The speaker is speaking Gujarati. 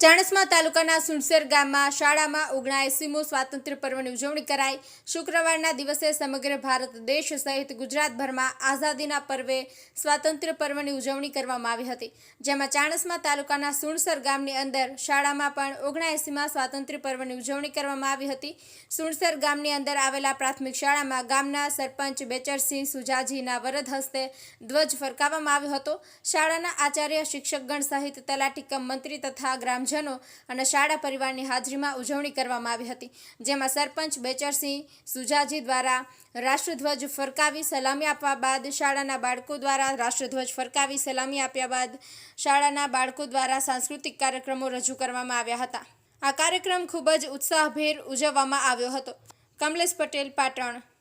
ચાણસ્મા તાલુકાના સુણસેર ગામમાં શાળામાં ઓગણાએસીમો સ્વાતંત્ર્ય પર્વની ઉજવણી કરાઈ. શુક્રવારના દિવસે સમગ્ર ભારત દેશ સહિત ગુજરાતભરમાં આઝાદીના પર્વે સ્વાતંત્ર્ય પર્વની ઉજવણી કરવામાં આવી હતી. જેમાં ચાણસ્મા તાલુકાના સુણસર ગામની અંદર શાળામાં પણ ઓગણાએસીમાં સ્વાતંત્ર્ય પર્વની ઉજવણી કરવામાં આવી હતી. સુણસર ગામની અંદર આવેલા પ્રાથમિક શાળામાં ગામના સરપંચ બેચરસિંહ સુજાજીના વરદ હસ્તે ધ્વજ ફરકાવવામાં આવ્યો હતો. શાળાના આચાર્ય શિક્ષકગણ સહિત તલાટી કમ મંત્રી તથા ગ્રામજનો અને શાળા પરિવારની હાજરીમાં ઉજવણી કરવામાં આવી હતી. જેમાં સરપંચ બેચરસિંહ સુજાજી દ્વારા રાષ્ટ્રધ્વજ ફરકાવી સલામી આપવા બાદ શાળાના બાળકો દ્વારા રાષ્ટ્રધ્વજ ફરકાવી સલામી આપ્યા બાદ શાળાના બાળકો દ્વારા સાંસ્કૃતિક કાર્યક્રમો રજૂ કરવામાં આવ્યા હતા. આ કાર્યક્રમ ખૂબ જ ઉત્સાહભેર ઉજવવામાં આવ્યો હતો. કમલેશ પટેલ, પાટણ.